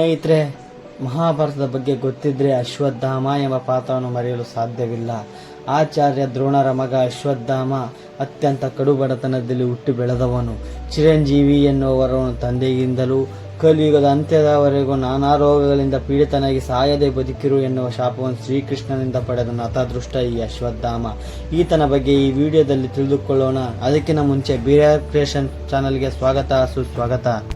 ಸ್ನೇಹಿತರೆ, ಮಹಾಭಾರತದ ಬಗ್ಗೆ ಗೊತ್ತಿದ್ರೆ ಅಶ್ವತ್ಥಾಮ ಎಂಬ ಪಾತ್ರವನ್ನು ಮರೆಯಲು ಸಾಧ್ಯವಿಲ್ಲ. ಆಚಾರ್ಯ ದ್ರೋಣರ ಮಗ ಅಶ್ವತ್ಥಾಮ ಅತ್ಯಂತ ಕಡು ಬಡತನದಲ್ಲಿ ಹುಟ್ಟಿ ಬೆಳೆದವನು. ಚಿರಂಜೀವಿ ಎನ್ನುವರವನು ತಂದೆಯಿಂದಲೂ ಕಲಿಯುಗದ ಅಂತ್ಯದವರೆಗೂ ನಾನಾ ರೋಗಗಳಿಂದ ಪೀಡಿತನಾಗಿ ಸಾಯದೆ ಬದುಕಿರು ಎನ್ನುವ ಶಾಪವನ್ನು ಶ್ರೀಕೃಷ್ಣನಿಂದ ಪಡೆದ ನತದೃಷ್ಟ ಈ ಅಶ್ವತ್ಥಾಮ. ಈತನ ಬಗ್ಗೆ ಈ ವಿಡಿಯೋದಲ್ಲಿ ತಿಳಿದುಕೊಳ್ಳೋಣ. ಅದಕ್ಕಿಂತ ಮುಂಚೆ ಬಿರಿಯರ್ ಕ್ರಿಯೇಷನ್ ಚಾನಲ್ಗೆ ಸ್ವಾಗತ, ಸುಸ್ವಾಗತ.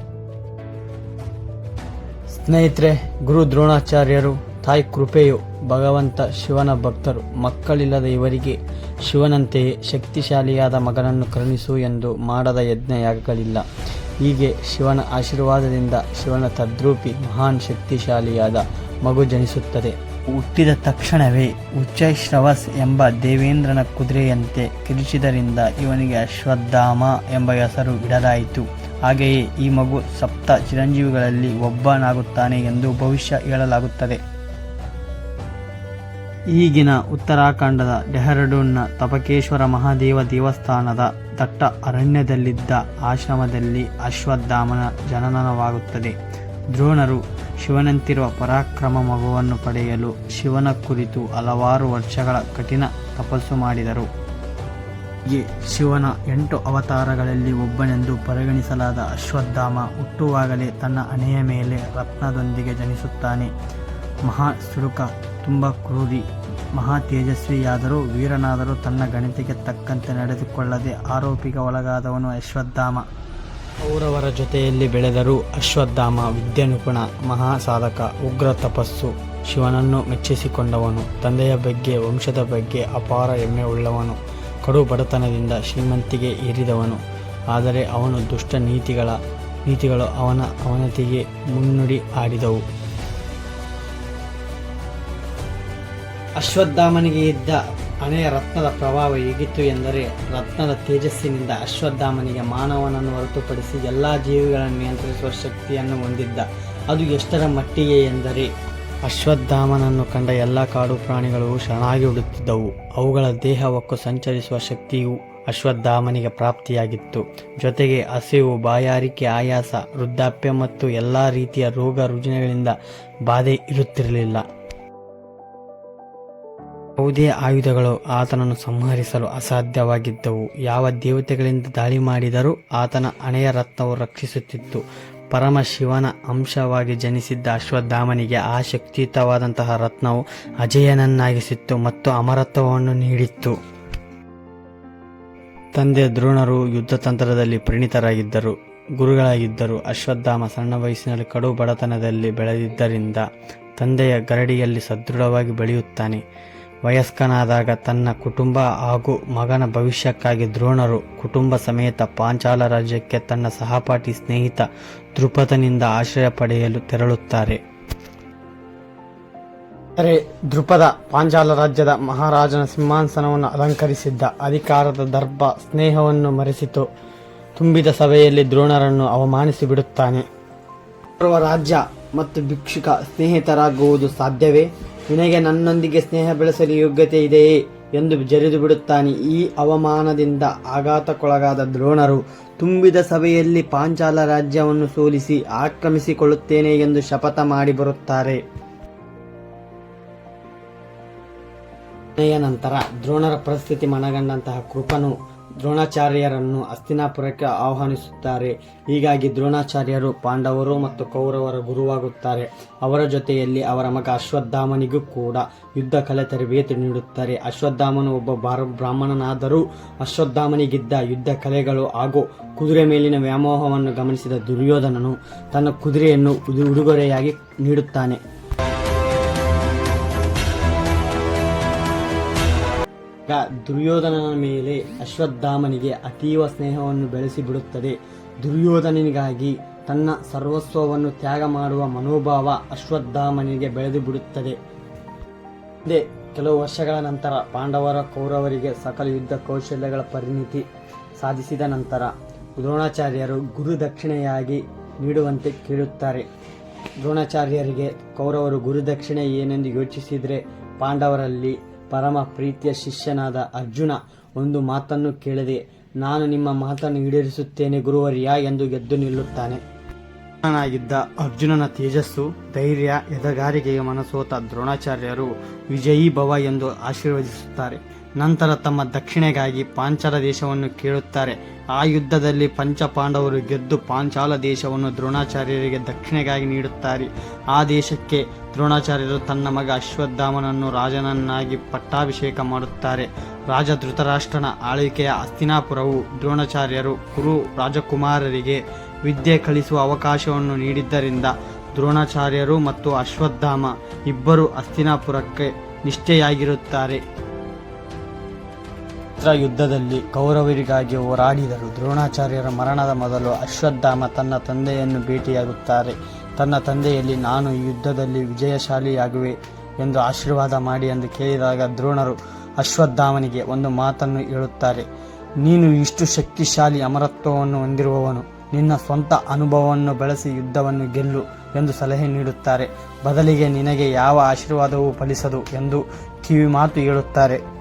ಸ್ನೇಹಿತರೆ, ಗುರು ದ್ರೋಣಾಚಾರ್ಯರು, ತಾಯಿ ಕೃಪೆಯು ಭಗವಂತ ಶಿವನ ಭಕ್ತರು, ಮಕ್ಕಳಿಲ್ಲದ ಇವರಿಗೆ ಶಿವನಂತೆಯೇ ಶಕ್ತಿಶಾಲಿಯಾದ ಮಗನನ್ನು ಕರುಣಿಸು ಎಂದು ಮಾಡದ ಯಜ್ಞ ಹೀಗೆ ಶಿವನ ಆಶೀರ್ವಾದದಿಂದ ಶಿವನ ತದ್ರೂಪಿ ಮಹಾನ್ ಶಕ್ತಿಶಾಲಿಯಾದ ಮಗು ಜನಿಸುತ್ತದೆ. ಹುಟ್ಟಿದ ತಕ್ಷಣವೇ ಉಚ್ಚೈಶ್ರವಸ್ ಎಂಬ ದೇವೇಂದ್ರನ ಕುದುರೆಯಂತೆ ಕಿರಿಚಿದರಿಂದ ಇವನಿಗೆ ಅಶ್ವತ್ಥಾಮ ಎಂಬ ಹೆಸರು ಇಡಲಾಯಿತು. ಹಾಗೆಯೇ ಈ ಮಗು ಸಪ್ತ ಚಿರಂಜೀವಿಗಳಲ್ಲಿ ಒಬ್ಬನಾಗುತ್ತಾನೆ ಎಂದು ಭವಿಷ್ಯ ಹೇಳಲಾಗುತ್ತದೆ. ಈಗಿನ ಉತ್ತರಾಖಂಡದ ಡೆಹರಡೂನ್ನ ತಪಕೇಶ್ವರ ಮಹಾದೇವ ದೇವಸ್ಥಾನದ ದಟ್ಟ ಅರಣ್ಯದಲ್ಲಿದ್ದ ಆಶ್ರಮದಲ್ಲಿ ಅಶ್ವತ್ಥಾಮನ ಜನನವಾಗುತ್ತದೆ. ದ್ರೋಣರು ಶಿವನಂತಿರುವ ಪರಾಕ್ರಮ ಮಗುವನ್ನು ಪಡೆಯಲು ಶಿವನ ಕುರಿತು ಹಲವಾರು ವರ್ಷಗಳ ಕಠಿಣ ತಪಸ್ಸು ಮಾಡಿದರು. ಹೀಗೆ ಶಿವನ ಎಂಟು ಅವತಾರಗಳಲ್ಲಿ ಒಬ್ಬನೆಂದು ಪರಿಗಣಿಸಲಾದ ಅಶ್ವತ್ಥಾಮ ಹುಟ್ಟುವಾಗಲೇ ತನ್ನ ಹಣೆಯ ಮೇಲೆ ರತ್ನದೊಂದಿಗೆ ಜನಿಸುತ್ತಾನೆ. ಮಹಾ ಸುಡುಕ ತುಂಬ ಕ್ರೂರಿ, ಮಹಾ ತೇಜಸ್ವಿಯಾದರೂ ವೀರನಾದರೂ ತನ್ನ ಗಣಿತಿಗೆ ತಕ್ಕಂತೆ ನಡೆದುಕೊಳ್ಳದೆ ಆರೋಪಿಗೆ ಒಳಗಾದವನು ಅಶ್ವತ್ಥಾಮ. ಕೌರವರ ಜೊತೆಯಲ್ಲಿ ಬೆಳೆದರೂ ಅಶ್ವತ್ಥಾಮ ವಿದ್ಯಾನುಗುಣ ಮಹಾ ಸಾಧಕ ಉಗ್ರ ತಪಸ್ಸು, ಶಿವನನ್ನು ಮೆಚ್ಚಿಸಿಕೊಂಡವನು, ತಂದೆಯ ಬಗ್ಗೆ, ವಂಶದ ಬಗ್ಗೆ ಅಪಾರ ಹೆಮ್ಮೆ ಉಳ್ಳವನು ಕಡು ಬಡತನದಿಂದ ಶ್ರೀಮಂತಿಗೆ ಏರಿದವನು. ಆದರೆ ಅವನು ದುಷ್ಟ ನೀತಿಗಳ, ನೀತಿಗಳು ಅವನ ಅವನತಿಗೆ ಮುನ್ನುಡಿ ಆಡಿದವು. ಅಶ್ವತ್ಥಾಮನಿಗೆ ಇದ್ದ ಹಣೆಯ ರತ್ನದ ಪ್ರಭಾವ ಹೇಗಿತ್ತು ಎಂದರೆ, ರತ್ನದ ತೇಜಸ್ಸಿನಿಂದ ಅಶ್ವತ್ಥಾಮನಿಗೆ ಮಾನವನನ್ನು ಹೊರತುಪಡಿಸಿ ಎಲ್ಲ ಜೀವಿಗಳನ್ನು ನಿಯಂತ್ರಿಸುವ ಶಕ್ತಿಯನ್ನು ಹೊಂದಿದ್ದ. ಅದು ಎಷ್ಟರ ಮಟ್ಟಿಗೆ ಎಂದರೆ ಅಶ್ವತ್ಥಾಮನನ್ನು ಕಂಡ ಎಲ್ಲ ಕಾಡು ಪ್ರಾಣಿಗಳು ಶರಣಾಗಿ ಉಡುತ್ತಿದ್ದವು. ಅವುಗಳ ದೇಹ ಹೊಕ್ಕು ಸಂಚರಿಸುವ ಶಕ್ತಿಯು ಅಶ್ವತ್ಥಾಮನಿಗೆ ಪ್ರಾಪ್ತಿಯಾಗಿತ್ತು. ಜೊತೆಗೆ ಹಸಿವು, ಬಾಯಾರಿಕೆ, ಆಯಾಸ, ವೃದ್ಧಾಪ್ಯ ಮತ್ತು ಎಲ್ಲ ರೀತಿಯ ರೋಗ ರುಜಿನಗಳಿಂದ ಬಾಧೆ ಇರುತ್ತಿರಲಿಲ್ಲ. ಯಾವುದೇ ಆಯುಧಗಳು ಆತನನ್ನು ಸಂಹರಿಸಲು ಅಸಾಧ್ಯವಾಗಿದ್ದವು. ಯಾವ ದೇವತೆಗಳಿಂದ ದಾಳಿ ಮಾಡಿದರೂ ಆತನ ಹಣೆಯ ರತ್ನವು ರಕ್ಷಿಸುತ್ತಿತ್ತು. ಪರಮ ಶಿವನ ಅಂಶವಾಗಿ ಜನಿಸಿದ್ದ ಅಶ್ವತ್ಥಾಮನಿಗೆ ಆ ಶಕ್ತಿಯುತವಾದಂತಹ ರತ್ನವು ಅಜಯನನ್ನಾಗಿಸಿತ್ತು ಮತ್ತು ಅಮರತ್ವವನ್ನು ನೀಡಿತ್ತು. ತಂದೆ ದ್ರೋಣರು ಯುದ್ಧ ತಂತ್ರದಲ್ಲಿ ಪರಿಣಿತರಾಗಿದ್ದರು. ಗುರುಗಳಾಗಿದ್ದರು. ಅಶ್ವತ್ಥಾಮ ಸಣ್ಣ ವಯಸ್ಸಿನಲ್ಲಿ ಕಡು ಬಡತನದಲ್ಲಿ ಬೆಳೆದಿದ್ದರಿಂದ ತಂದೆಯ ಗರಡಿಯಲ್ಲಿ ಸದೃಢವಾಗಿ ಬೆಳೆಯುತ್ತಾನೆ. ವಯಸ್ಕನಾದಾಗ ತನ್ನ ಕುಟುಂಬ ಹಾಗೂ ಮಗನ ಭವಿಷ್ಯಕ್ಕಾಗಿ ದ್ರೋಣರು ಕುಟುಂಬ ಸಮೇತ ಪಾಂಚಾಲ ರಾಜ್ಯಕ್ಕೆ ತನ್ನ ಸಹಪಾಠಿ ಸ್ನೇಹಿತ ದೃಪದನಿಂದ ಆಶ್ರಯ ಪಡೆಯಲು ತೆರಳುತ್ತಾರೆ. ಅರೆ, ದೃಪದ ಪಾಂಚಾಲ ರಾಜ್ಯದ ಮಹಾರಾಜನ ಸಿಂಹಾಸನವನ್ನು ಅಲಂಕರಿಸಿದ್ದ ಅಧಿಕಾರದ ದರ್ಭ ಸ್ನೇಹವನ್ನು ಮರೆಸಿತು. ತುಂಬಿದ ಸಭೆಯಲ್ಲಿ ದ್ರೋಣರನ್ನು ಅವಮಾನಿಸಿ ಬಿಡುತ್ತಾನೆ. ರಾಜ್ಯ ಮತ್ತು ಭಿಕ್ಷುಕ ಸ್ನೇಹಿತರಾಗುವುದು ಸಾಧ್ಯವೇ? ನಿನಗೆ ನನ್ನೊಂದಿಗೆ ಸ್ನೇಹ ಬೆಳೆಸಲು ಯೋಗ್ಯತೆ ಇದೆಯೇ ಎಂದು ಜರಿದು ಬಿಡುತ್ತಾನೆ. ಈ ಅವಮಾನದಿಂದ ಆಘಾತಕ್ಕೊಳಗಾದ ದ್ರೋಣರು ತುಂಬಿದ ಸಭೆಯಲ್ಲಿ ಪಾಂಚಾಲ ರಾಜ್ಯವನ್ನು ಸೋಲಿಸಿ ಆಕ್ರಮಿಸಿಕೊಳ್ಳುತ್ತೇನೆ ಎಂದು ಶಪಥ ಮಾಡಿ ಬರುತ್ತಾರೆ. ನಂತರ ದ್ರೋಣರ ಪರಿಸ್ಥಿತಿ ಮನಗಂಡಂತಹ ಕೃಪನು ದ್ರೋಣಾಚಾರ್ಯರನ್ನು ಹಸ್ತಿನಾಪುರಕ್ಕೆ ಆಹ್ವಾನಿಸುತ್ತಾರೆ. ಹೀಗಾಗಿ ದ್ರೋಣಾಚಾರ್ಯರು ಪಾಂಡವರು ಮತ್ತು ಕೌರವರ ಗುರುವಾಗುತ್ತಾರೆ. ಅವರ ಜೊತೆಯಲ್ಲಿ ಅವರ ಮಗ ಅಶ್ವತ್ಥಾಮನಿಗೂ ಕೂಡ ಯುದ್ಧ ಕಲೆ ತರಬೇತಿ ನೀಡುತ್ತಾರೆ. ಅಶ್ವತ್ಥಾಮನು ಒಬ್ಬ ಬಾರ ಬ್ರಾಹ್ಮಣನಾದರೂ ಅಶ್ವತ್ಥಾಮನಿಗಿದ್ದ ಯುದ್ಧ ಕಲೆಗಳು ಹಾಗೂ ಕುದುರೆ ಮೇಲಿನ ವ್ಯಾಮೋಹವನ್ನು ಗಮನಿಸಿದ ದುರ್ಯೋಧನನು ತನ್ನ ಕುದುರೆಯನ್ನು ಉಡುಗೊರೆಯಾಗಿ ನೀಡುತ್ತಾನೆ. ದುರ್ಯೋಧನನ ಮೇಲೆ ಅಶ್ವತ್ಥಾಮನಿಗೆ ಅತೀವ ಸ್ನೇಹವನ್ನು ಬೆಳೆಸಿ ಬಿಡುತ್ತದೆ. ದುರ್ಯೋಧನನಿಗಾಗಿ ತನ್ನ ಸರ್ವಸ್ವವನ್ನು ತ್ಯಾಗ ಮಾಡುವ ಮನೋಭಾವ ಅಶ್ವತ್ಥಾಮನಿಗೆ ಬೆಳೆದು ಬಿಡುತ್ತದೆ. ಕೆಲವು ವರ್ಷಗಳ ನಂತರ ಪಾಂಡವರ ಕೌರವರಿಗೆ ಸಕಲ ಯುದ್ಧ ಕೌಶಲ್ಯಗಳ ಪರಿಣಿತಿ ಸಾಧಿಸಿದ ನಂತರ ದ್ರೋಣಾಚಾರ್ಯರು ಗುರು ದಕ್ಷಿಣೆಯಾಗಿ ನೀಡುವಂತೆ ಕೇಳುತ್ತಾರೆ. ದ್ರೋಣಾಚಾರ್ಯರಿಗೆ ಕೌರವರು ಗುರುದಕ್ಷಿಣೆ ಏನೆಂದು ಯೋಚಿಸಿದರೆ ಪಾಂಡವರಲ್ಲಿ ಪರಮ ಪ್ರೀತಿಯ ಶಿಷ್ಯನಾದ ಅರ್ಜುನ ಒಂದು ಮಾತನ್ನು ಕೇಳದೆ. ನಾನು ನಿಮ್ಮ ಮಾತನ್ನು ಈಡೇರಿಸುತ್ತೇನೆ ಗುರುವರ್ಯ ಎಂದು ಗೆದ್ದು ನಿಲ್ಲುತ್ತಾನೆ. ನಾನಾಗಿದ್ದ ಅರ್ಜುನನ ತೇಜಸ್ಸು, ಧೈರ್ಯ ಎದಗಾರಿಕೆಗೆ ಮನಸೋತ ದ್ರೋಣಾಚಾರ್ಯರು ವಿಜಯೀ ಭವ ಎಂದು ಆಶೀರ್ವದಿಸುತ್ತಾರೆ. ನಂತರ ತಮ್ಮ ದಕ್ಷಿಣೆಗಾಗಿ ಪಾಂಚಾಲ ದೇಶವನ್ನು ಕೇಳುತ್ತಾರೆ. ಆ ಯುದ್ಧದಲ್ಲಿ ಪಂಚಪಾಂಡವರು ಗೆದ್ದು ಪಾಂಚಾಲ ದೇಶವನ್ನು ದ್ರೋಣಾಚಾರ್ಯರಿಗೆ ದಕ್ಷಿಣೆಗಾಗಿ ನೀಡುತ್ತಾರೆ. ಆ ದೇಶಕ್ಕೆ ದ್ರೋಣಾಚಾರ್ಯರು ತನ್ನ ಮಗ ಅಶ್ವತ್ಥಾಮನನ್ನು ರಾಜನನ್ನಾಗಿ ಪಟ್ಟಾಭಿಷೇಕ ಮಾಡುತ್ತಾರೆ. ರಾಜ ಧೃತರಾಷ್ಟ್ರನ ಆಳ್ವಿಕೆಯ ಅಸ್ತಿನಾಪುರವು ದ್ರೋಣಾಚಾರ್ಯರು ಕುರು ರಾಜಕುಮಾರರಿಗೆ ವಿದ್ಯೆ ಕಲಿಸುವ ಅವಕಾಶವನ್ನು ನೀಡಿದ್ದರಿಂದ ದ್ರೋಣಾಚಾರ್ಯರು ಮತ್ತು ಅಶ್ವತ್ಥಾಮ ಇಬ್ಬರು ಅಸ್ತಿನಾಪುರಕ್ಕೆ ನಿಷ್ಠೆಯಾಗಿರುತ್ತಾರೆ. ಮಿತ್ರ ಯುದ್ಧದಲ್ಲಿ ಕೌರವರಿಗಾಗಿ ಹೋರಾಡಿದರು. ದ್ರೋಣಾಚಾರ್ಯರ ಮರಣದ ಮೊದಲು ಅಶ್ವತ್ಥಾಮ ತನ್ನ ತಂದೆಯನ್ನು ಭೇಟಿಯಾಗುತ್ತಾರೆ. ತನ್ನ ತಂದೆಯಲ್ಲಿ, ನಾನು ಈ ಯುದ್ಧದಲ್ಲಿ ವಿಜಯಶಾಲಿಯಾಗುವೆ ಎಂದು ಆಶೀರ್ವಾದ ಮಾಡಿ ಎಂದು ಕೇಳಿದಾಗ ದ್ರೋಣರು ಅಶ್ವತ್ಥಾಮನಿಗೆ ಒಂದು ಮಾತನ್ನು ಹೇಳುತ್ತಾರೆ. ನೀನು ಇಷ್ಟು ಶಕ್ತಿಶಾಲಿ ಅಮರತ್ವವನ್ನು ಹೊಂದಿರುವವನು. ನಿನ್ನ ಸ್ವಂತ ಅನುಭವವನ್ನು ಬಳಸಿ ಯುದ್ಧವನ್ನು ಗೆಲ್ಲು ಎಂದು ಸಲಹೆ ನೀಡುತ್ತಾರೆ. ಬದಲಿಗೆ ನಿನಗೆ ಯಾವ ಆಶೀರ್ವಾದವೂ ಫಲಿಸದು ಎಂದು ಕಿವಿ ಮಾತು ಹೇಳುತ್ತಾರೆ.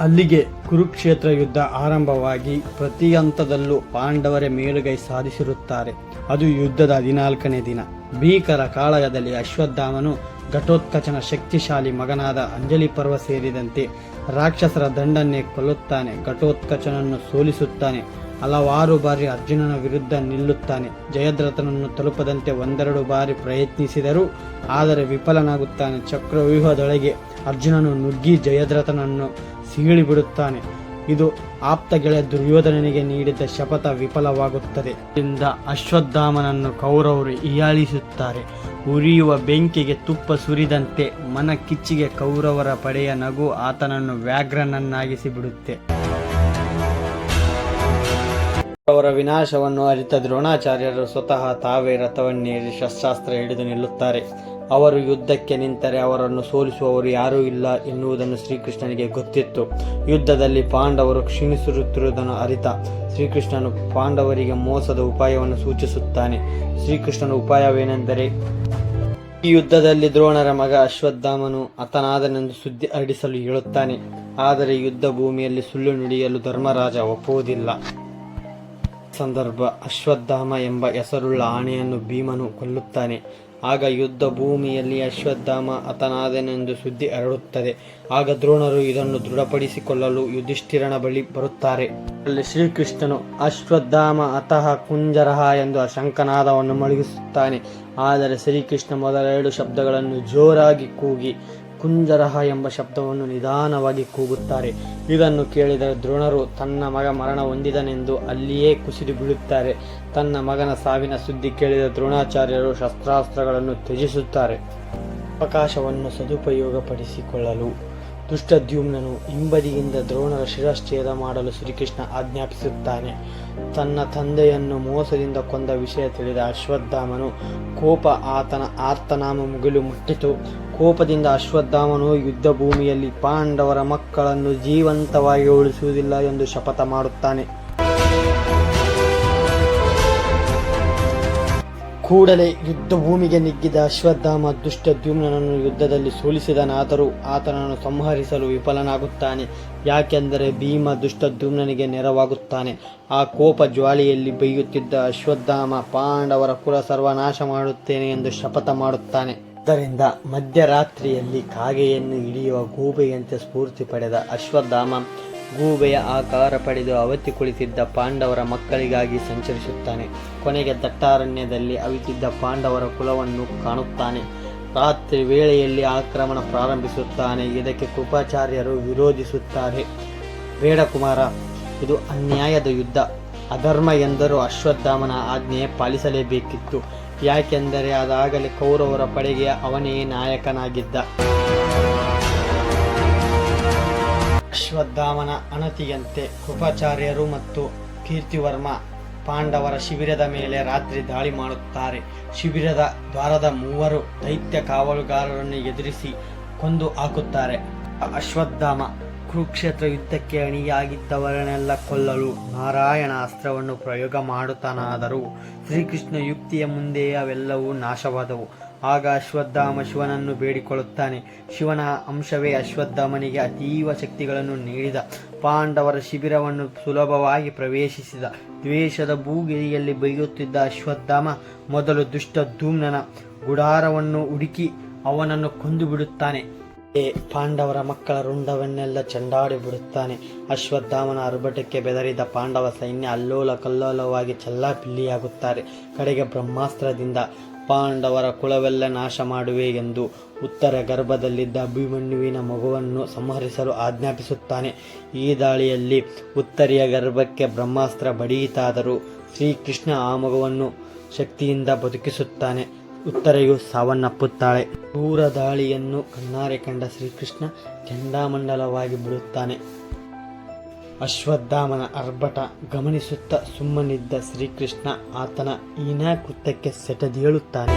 ಅಲ್ಲಿಗೆ ಕುರುಕ್ಷೇತ್ರ ಯುದ್ಧ ಆರಂಭವಾಗಿ ಪ್ರತಿ ಹಂತದಲ್ಲೂ ಪಾಂಡವರೇ ಮೇಲುಗೈ ಸಾಧಿಸಿರುತ್ತಾರೆ. ಅದು ಯುದ್ಧದ ಹದಿನಾಲ್ಕನೇ ದಿನ. ಭೀಕರ ಕಾಳಗದಲ್ಲಿ ಅಶ್ವತ್ಥಾಮನು ಘಟೋತ್ಕಚನ ಶಕ್ತಿಶಾಲಿ ಮಗನಾದ ಅಂಜಲಿ ಪರ್ವ ಸೇರಿದಂತೆ ರಾಕ್ಷಸರ ದಂಡನ್ನೇ ಕೊಲ್ಲುತ್ತಾನೆ, ಘಟೋತ್ಕಚನನ್ನು ಸೋಲಿಸುತ್ತಾನೆ, ಹಲವಾರು ಬಾರಿ ಅರ್ಜುನನ ವಿರುದ್ಧ ನಿಲ್ಲುತ್ತಾನೆ, ಜಯದ್ರಥನನ್ನು ತಲುಪದಂತೆ ಒಂದೆರಡು ಬಾರಿ ಪ್ರಯತ್ನಿಸಿದರೂ ಆದರೆ ವಿಫಲನಾಗುತ್ತಾನೆ. ಚಕ್ರವ್ಯೂಹದೊಳಗೆ ಅರ್ಜುನನು ನುಗ್ಗಿ ಜಯದ್ರಥನನ್ನು ಸೀಳಿಬಿಡುತ್ತಾನೆ. ಇದು ಆಪ್ತ ಗೆಳೆಯ ದುರ್ಯೋಧನನಿಗೆ ನೀಡಿದ ಶಪಥ ವಿಫಲವಾಗುತ್ತದೆ. ಇಂದ ಅಶ್ವತ್ಥಾಮನನ್ನು ಕೌರವರು ಹೀಯಾಳಿಸುತ್ತಾರೆ. ಉರಿಯುವ ಬೆಂಕಿಗೆ ತುಪ್ಪ ಸುರಿದಂತೆ ಮನ ಕಿಚ್ಚಿಗೆ ಕೌರವರ ಪಡೆಯ ನಗು ಆತನನ್ನು ವ್ಯಾಘ್ರನನ್ನಾಗಿಸಿ ಬಿಡುತ್ತೆ. ಅವರ ವಿನಾಶವನ್ನು ಅರಿತ ದ್ರೋಣಾಚಾರ್ಯರು ಸ್ವತಃ ತಾವೇ ರಥವನ್ನೇರಿ ಶಸ್ತ್ರಾಸ್ತ್ರ ಹಿಡಿದು ನಿಲ್ಲುತ್ತಾರೆ. ಅವರು ಯುದ್ಧಕ್ಕೆ ನಿಂತರೆ ಅವರನ್ನು ಸೋಲಿಸುವವರು ಯಾರೂ ಇಲ್ಲ ಎನ್ನುವುದನ್ನು ಶ್ರೀಕೃಷ್ಣನಿಗೆ ಗೊತ್ತಿತ್ತು. ಯುದ್ಧದಲ್ಲಿ ಪಾಂಡವರು ಕ್ಷೀಣಿಸುತ್ತಿರುವುದನ್ನು ಅರಿತ ಶ್ರೀಕೃಷ್ಣನು ಪಾಂಡವರಿಗೆ ಮೋಸದ ಉಪಾಯವನ್ನು ಸೂಚಿಸುತ್ತಾನೆ. ಶ್ರೀಕೃಷ್ಣನ ಉಪಾಯವೇನೆಂದರೆ, ಈ ಯುದ್ಧದಲ್ಲಿ ದ್ರೋಣರ ಮಗ ಅಶ್ವತ್ಥಾಮನು ಅತನಾದನೆಂದು ಸುದ್ದಿ ಹರಡಿಸಲು ಹೇಳುತ್ತಾನೆ. ಆದರೆ ಯುದ್ಧ ಭೂಮಿಯಲ್ಲಿ ಸುಳ್ಳು ನುಡಿಯಲು ಧರ್ಮರಾಜ ಒಪ್ಪುವುದಿಲ್ಲ. ಸಂದರ್ಭ ಅಶ್ವತ್ಥಾಮ ಎಂಬ ಹೆಸರುಳ್ಳ ಆನೆಯನ್ನು ಭೀಮನು ಕೊಲ್ಲುತ್ತಾನೆ. ಆಗ ಯುದ್ಧ ಭೂಮಿಯಲ್ಲಿ ಅಶ್ವತ್ಥಾಮ ಹತನಾದನೆಂದು ಸುದ್ದಿ ಹರಡುತ್ತದೆ. ಆಗ ದ್ರೋಣರು ಇದನ್ನು ದೃಢಪಡಿಸಿಕೊಳ್ಳಲು ಯುಧಿಷ್ಠಿರನ ಬಳಿ ಬರುತ್ತಾರೆ. ಅಲ್ಲಿ ಶ್ರೀಕೃಷ್ಣನು ಅಶ್ವತ್ಥಾಮ ಅತಃ ಕುಂಜರಹ ಎಂದು ಶಂಕನಾದವನ್ನು ಮಲಗಿಸುತ್ತಾನೆ ಆದರೆ ಶ್ರೀಕೃಷ್ಣ ಮೊದಲೆರಡು ಶಬ್ದಗಳನ್ನು ಜೋರಾಗಿ ಕೂಗಿ ಕುಂಜರಹ ಎಂಬ ಶಬ್ದವನ್ನು ನಿಧಾನವಾಗಿ ಕೂಗುತ್ತಾರೆ. ಇದನ್ನು ಕೇಳಿದ ದ್ರೋಣರು ತನ್ನ ಮಗ ಮರಣ ಹೊಂದಿದನೆಂದು ಅಲ್ಲಿಯೇ ಕುಸಿದು ಬೀಳುತ್ತಾರೆ. ತನ್ನ ಮಗನ ಸಾವಿನ ಸುದ್ದಿ ಕೇಳಿದ ದ್ರೋಣಾಚಾರ್ಯರು ಶಸ್ತ್ರಾಸ್ತ್ರಗಳನ್ನು ತ್ಯಜಿಸುತ್ತಾರೆ. ಅವಕಾಶವನ್ನು ಸದುಪಯೋಗಪಡಿಸಿಕೊಳ್ಳಲು. ದುಷ್ಟದ್ಯುಮ್ನನು ಹಿಂಬದಿಯಿಂದ ದ್ರೋಣರ ಶಿರಶ್ಛೇದ ಮಾಡಲು ಶ್ರೀಕೃಷ್ಣ ಆಜ್ಞಾಪಿಸುತ್ತಾನೆ. ತನ್ನ ತಂದೆಯನ್ನು ಮೋಸದಿಂದ ಕೊಂದ ವಿಷಯ ತಿಳಿದ ಅಶ್ವತ್ಥಾಮನು ಕೋಪ ಆತನ ಆರ್ತನಾಮ ಮುಗಿಲು ಮುಟ್ಟಿತು. ಕೋಪದಿಂದ ಅಶ್ವತ್ಥಾಮನು ಯುದ್ಧ ಭೂಮಿಯಲ್ಲಿ ಪಾಂಡವರ ಮಕ್ಕಳನ್ನು ಜೀವಂತವಾಗಿ ಉಳಿಸುವುದಿಲ್ಲ ಎಂದು ಶಪಥ ಮಾಡುತ್ತಾನೆ. ಕೂಡಲೇ ಯುದ್ಧ ಭೂಮಿಗೆ ನಿಗ್ಗಿದ ಅಶ್ವತ್ಥಾಮ ದುಷ್ಟದ್ಯುಮ್ನನನ್ನು ಯುದ್ಧದಲ್ಲಿ ಸೋಲಿಸಿದನಾದರೂ ಆತನನ್ನು ಸಂಹರಿಸಲು ವಿಫಲನಾಗುತ್ತಾನೆ. ಯಾಕೆಂದರೆ ಭೀಮ ದುಷ್ಟದ್ಯುಮ್ನನಿಗೆ ನೆರವಾಗುತ್ತಾನೆ. ಆ ಕೋಪ ಜ್ವಾಲೆಯಲ್ಲಿ ಬೈಯುತ್ತಿದ್ದ ಅಶ್ವತ್ಥಾಮ ಪಾಂಡವರ ಕುಲ ಸರ್ವನಾಶ ಮಾಡುತ್ತೇನೆ ಎಂದು ಶಪಥ ಮಾಡುತ್ತಾನೆ. ಇದರಿಂದ ಮಧ್ಯರಾತ್ರಿಯಲ್ಲಿ ಕಾಗೆಯನ್ನು ಹಿಡಿಯುವ ಗೂಬೆಯಂತೆ ಸ್ಫೂರ್ತಿ ಪಡೆದ ಅಶ್ವತ್ಥಾಮ ಗೂಬೆಯ ಆಕಾರ ಪಡೆದು ಅವತಿ ಕುಳಿತಿದ್ದ ಪಾಂಡವರ ಮಕ್ಕಳಿಗಾಗಿ ಸಂಚರಿಸುತ್ತಾನೆ. ಕೊನೆಗೆ ದಟ್ಟಾರಣ್ಯದಲ್ಲಿ ಅವಿತಿದ್ದ ಪಾಂಡವರ ಕುಲವನ್ನು ಕಾಣುತ್ತಾನೆ. ರಾತ್ರಿ ವೇಳೆಯಲ್ಲಿ ಆಕ್ರಮಣ ಪ್ರಾರಂಭಿಸುತ್ತಾನೆ. ಇದಕ್ಕೆ ಕೃಪಾಚಾರ್ಯರು ವಿರೋಧಿಸುತ್ತಾರೆ. ಬೇಡ ಕುಮಾರ ಇದು ಅನ್ಯಾಯದ ಯುದ್ಧ. ಅಧರ್ಮ ಎಂದರೂ ಅಶ್ವತ್ಥಾಮನ ಆಜ್ಞೆ ಪಾಲಿಸಲೇಬೇಕಿತ್ತು. ಯಾಕೆಂದರೆ ಅದಾಗಲೇ ಕೌರವರ ಪಡೆಗೆ ಅವನೇ ನಾಯಕನಾಗಿದ್ದ. ಅಶ್ವತ್ಥಾಮನ ಅಣತಿಯಂತೆ ಕೃಪಾಚಾರ್ಯರು ಮತ್ತು ಕೀರ್ತಿವರ್ಮ ಪಾಂಡವರ ಶಿಬಿರದ ಮೇಲೆ ರಾತ್ರಿ ದಾಳಿ ಮಾಡುತ್ತಾರೆ. ಶಿಬಿರದ ದ್ವಾರದ ಮೂವರು ದೈತ್ಯ ಕಾವಲುಗಾರರನ್ನು ಎದುರಿಸಿ ಕೊಂದು ಹಾಕುತ್ತಾರೆ. ಅಶ್ವತ್ಥಾಮ ಕುರುಕ್ಷೇತ್ರ ಯುದ್ಧಕ್ಕೆ ಅಣಿಯಾಗಿದ್ದವರನ್ನೆಲ್ಲ ಕೊಲ್ಲಲು ನಾರಾಯಣ ಅಸ್ತ್ರವನ್ನು ಪ್ರಯೋಗ ಮಾಡುತ್ತಾನಾದರೂ ಶ್ರೀಕೃಷ್ಣ ಯುಕ್ತಿಯ ಮುಂದೆ ಅವೆಲ್ಲವೂ ನಾಶವಾದವು. ಆಗ ಅಶ್ವತ್ಥಾಮ ಶಿವನನ್ನು ಬೇಡಿಕೊಳ್ಳುತ್ತಾನೆ. ಶಿವನ ಅಂಶವೇ ಅಶ್ವತ್ಥಾಮನಿಗೆ ಅತೀವ ಶಕ್ತಿಗಳನ್ನು ನೀಡಿದ. ಪಾಂಡವರ ಶಿಬಿರವನ್ನು ಸುಲಭವಾಗಿ ಪ್ರವೇಶಿಸಿದ. ದ್ವೇಷದ ಭೂಗಿರಿಯಲ್ಲಿ ಬೈಯುತ್ತಿದ್ದ ಅಶ್ವತ್ಥಾಮ ಮೊದಲು ದುಷ್ಟ ಧೂಮ್ನನ ಗುಡಾರವನ್ನು ಹುಡುಕಿ ಅವನನ್ನು ಕೊಂದು ಬಿಡುತ್ತಾನೆ. ಏ ಪಾಂಡವರ ಮಕ್ಕಳ ರುಂಡವನ್ನೆಲ್ಲ ಚೆಂಡಾಡಿ ಬಿಡುತ್ತಾನೆ. ಅಶ್ವತ್ಥಾಮನ ಅರ್ಭಟಕ್ಕೆ ಬೆದರಿದ ಪಾಂಡವ ಸೈನ್ಯ ಅಲ್ಲೋಲ ಕಲ್ಲೋಲವಾಗಿ ಚೆಲ್ಲಾಪಿಲ್ಲಿಯಾಗುತ್ತಾರೆ. ಕಡೆಗೆ ಬ್ರಹ್ಮಾಸ್ತ್ರದಿಂದ ಪಾಂಡವರ ಕುಲವೆಲ್ಲ ನಾಶ ಮಾಡುವೆ ಎಂದು ಉತ್ತರ ಗರ್ಭದಲ್ಲಿದ್ದ ಅಭಿಮನ್ಯುವಿನ ಮಗುವನ್ನು ಸಂಹರಿಸಲು ಆಜ್ಞಾಪಿಸುತ್ತಾನೆ. ಈ ದಾಳಿಯಲ್ಲಿ ಉತ್ತರಿಯ ಗರ್ಭಕ್ಕೆ ಬ್ರಹ್ಮಾಸ್ತ್ರ ಬಡಿಯಿತಾದರೂ ಶ್ರೀಕೃಷ್ಣ ಆ ಮಗುವನ್ನು ಶಕ್ತಿಯಿಂದ ಬದುಕಿಸುತ್ತಾನೆ. ಉತ್ತರೆಯು ಸಾವನ್ನಪ್ಪುತ್ತಾಳೆ. ಕ್ರೂರ ದಾಳಿಯನ್ನು ಕಣ್ಣಾರೆ ಕಂಡ ಶ್ರೀಕೃಷ್ಣ ಚಂಡಾಮಂಡಲವಾಗಿ ಬಿಡುತ್ತಾನೆ ಅಶ್ವತ್ಥಾಮನ ಅರ್ಭಟ ಗಮನಿಸುತ್ತ ಸುಮ್ಮನಿದ್ದ ಶ್ರೀಕೃಷ್ಣ ಆತನ ಈನಾ ಕೃತ್ಯಕ್ಕೆ ಸೆಟದೇಳುತ್ತಾನೆ.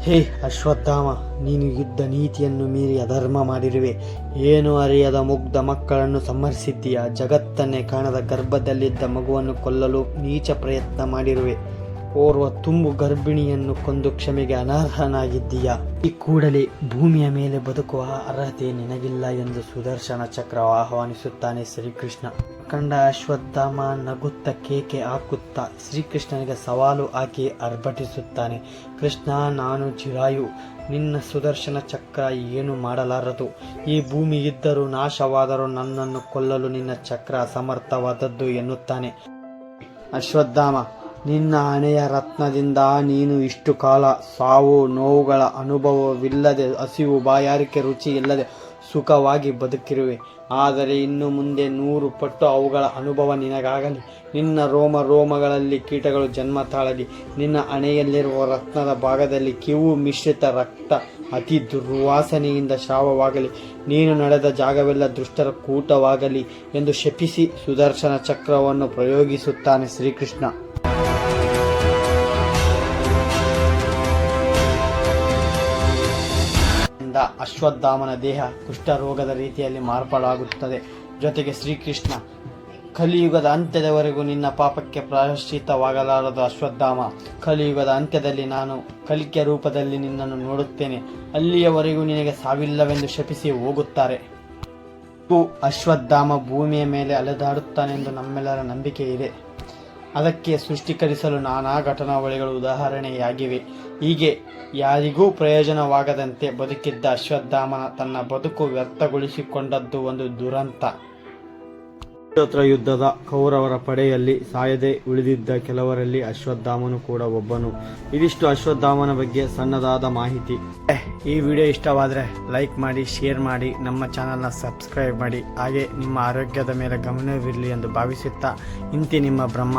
ಹೇ ಅಶ್ವತ್ಥಾಮ, ನೀನು ಯುದ್ಧ ನೀತಿಯನ್ನು ಮೀರಿ ಅಧರ್ಮ ಮಾಡಿರುವೆ. ಏನು ಅರಿಯದ ಮುಗ್ಧ ಮಕ್ಕಳನ್ನು ಸಂಹರಿಸಿದ್ದೀಯ? ಜಗತ್ತನ್ನೇ ಕಾಣದ ಗರ್ಭದಲ್ಲಿದ್ದ ಮಗುವನ್ನು ಕೊಲ್ಲಲು ನೀಚ ಪ್ರಯತ್ನ ಮಾಡಿರುವೆ. ಓರ್ವ ತುಂಬು ಗರ್ಭಿಣಿಯನ್ನು ಕೊಂದು ಕ್ಷಮೆಗೆ ಅನರ್ಹನಾಗಿದ್ದೀಯ? ಈ ಕೂಡಲೇ ಭೂಮಿಯ ಮೇಲೆ ಬದುಕುವ ಅರ್ಹತೆ ನಿನಗಿಲ್ಲ ಎಂದು ಸುದರ್ಶನ ಚಕ್ರ ಆಹ್ವಾನಿಸುತ್ತಾನೆ ಶ್ರೀಕೃಷ್ಣ. ಕಂಡ ಅಶ್ವತ್ಥಾಮ ನಗುತ್ತ ಕೇಕೆ ಹಾಕುತ್ತಾ ಶ್ರೀಕೃಷ್ಣನಿಗೆ ಸವಾಲು ಹಾಕಿ ಅರ್ಭಟಿಸುತ್ತಾನೆ. ಕೃಷ್ಣ, ನಾನು ಚಿರಾಯು, ನಿನ್ನ ಸುದರ್ಶನ ಚಕ್ರ ಏನು ಮಾಡಲಾರದು? ಈ ಭೂಮಿ ಇದ್ದರೂ ನಾಶವಾದರೂ ನನ್ನನ್ನು ಕೊಲ್ಲಲು ನಿನ್ನ ಚಕ್ರ ಅಸಮರ್ಥವಾದದ್ದು ಎನ್ನುತ್ತಾನೆ. ಅಶ್ವತ್ಥಾಮ ನಿನ್ನ ಹಣೆಯ ರತ್ನದಿಂದ ನೀನು ಇಷ್ಟು ಕಾಲ ಸಾವು ನೋವುಗಳ ಅನುಭವವಿಲ್ಲದೆ, ಹಸಿವು ಬಾಯಾರಿಕೆ ರುಚಿ ಇಲ್ಲದೆ ಸುಖವಾಗಿ ಬದುಕಿರುವೆ. ಆದರೆ ಇನ್ನು ಮುಂದೆ ನೂರು ಪಟ್ಟು ಅವುಗಳ ಅನುಭವ ನಿನಗಾಗಲಿ. ನಿನ್ನ ರೋಮ ರೋಮಗಳಲ್ಲಿ ಕೀಟಗಳು ಜನ್ಮ ತಾಳಲಿ. ನಿನ್ನ ಹಣೆಯಲ್ಲಿರುವ ರತ್ನದ ಭಾಗದಲ್ಲಿ ಕಿವು ಮಿಶ್ರಿತ ರಕ್ತ ಅತಿ ದುರ್ವಾಸನೆಯಿಂದ ಶಾವವಾಗಲಿ ನೀನು ನಡೆದ ಜಾಗವೆಲ್ಲ ದುಷ್ಟರ ಕೂಟವಾಗಲಿ ಎಂದು ಶಪಿಸಿ ಸುದರ್ಶನ ಚಕ್ರವನ್ನು ಪ್ರಯೋಗಿಸುತ್ತಾನೆ ಶ್ರೀಕೃಷ್ಣ. ಅಶ್ವತ್ಥಾಮನ ದೇಹ ಕುಷ್ಠರೋಗದ ರೀತಿಯಲ್ಲಿ ಮಾರ್ಪಾಡಾಗುತ್ತದೆ. ಜೊತೆಗೆ ಶ್ರೀಕೃಷ್ಣ, ಕಲಿಯುಗದ ಅಂತ್ಯದವರೆಗೂ ನಿನ್ನ ಪಾಪಕ್ಕೆ ಪ್ರಾಯಶ್ಚಿತ್ತವಾಗಲಾರದು ಅಶ್ವತ್ಥಾಮ, ಕಲಿಯುಗದ ಅಂತ್ಯದಲ್ಲಿ ನಾನು ಕಲಿಕೆ ರೂಪದಲ್ಲಿ ನಿನ್ನನ್ನು ನೋಡುತ್ತೇನೆ. ಅಲ್ಲಿಯವರೆಗೂ ನಿನಗೆ ಸಾವಿಲ್ಲವೆಂದು ಶಪಿಸಿ ಹೋಗುತ್ತಾರೆ. ಅಶ್ವತ್ಥಾಮ ಭೂಮಿಯ ಮೇಲೆ ಅಲೆದಾಡುತ್ತಾನೆಂದು ನಮ್ಮೆಲ್ಲರ ನಂಬಿಕೆ ಇದೆ ಅದಕ್ಕೆ ಸೃಷ್ಟೀಕರಿಸಲು ನಾನಾ ಘಟನಾವಳಿಗಳು ಉದಾಹರಣೆಯಾಗಿವೆ. ಹೀಗೆ ಯಾರಿಗೂ ಪ್ರಯೋಜನವಾಗದಂತೆ ಬದುಕಿದ್ದ ಅಶ್ವತ್ಥಾಮನ ತನ್ನ ಬದುಕು ವ್ಯರ್ಥಗೊಳಿಸಿಕೊಂಡದ್ದು ಒಂದು ದುರಂತ. ಕುರುಕ್ಷೇತ್ರ ಯುದ್ಧದ ಕೌರವರ ಪಡೆಯಲ್ಲಿ ಸಾಯದೆ ಉಳಿದಿದ್ದ ಕೆಲವರಲ್ಲಿ ಅಶ್ವತ್ಥಾಮನು ಕೂಡ ಒಬ್ಬನು. ಇದಿಷ್ಟು ಅಶ್ವತ್ಥಾಮನ ಬಗ್ಗೆ ಸಣ್ಣದಾದ ಮಾಹಿತಿ. ಈ ವಿಡಿಯೋ ಇಷ್ಟವಾದರೆ ಲೈಕ್ ಮಾಡಿ, ಶೇರ್ ಮಾಡಿ, ನಮ್ಮ ಚಾನಲ್ನ ಸಬ್ಸ್ಕ್ರೈಬ್ ಮಾಡಿ. ಹಾಗೆ ನಿಮ್ಮ ಆರೋಗ್ಯದ ಮೇಲೆ ಗಮನವಿರಲಿ ಎಂದು ಭಾವಿಸುತ್ತಾ, ಇಂತಿ ನಿಮ್ಮ ಬ್ರಹ್ಮ.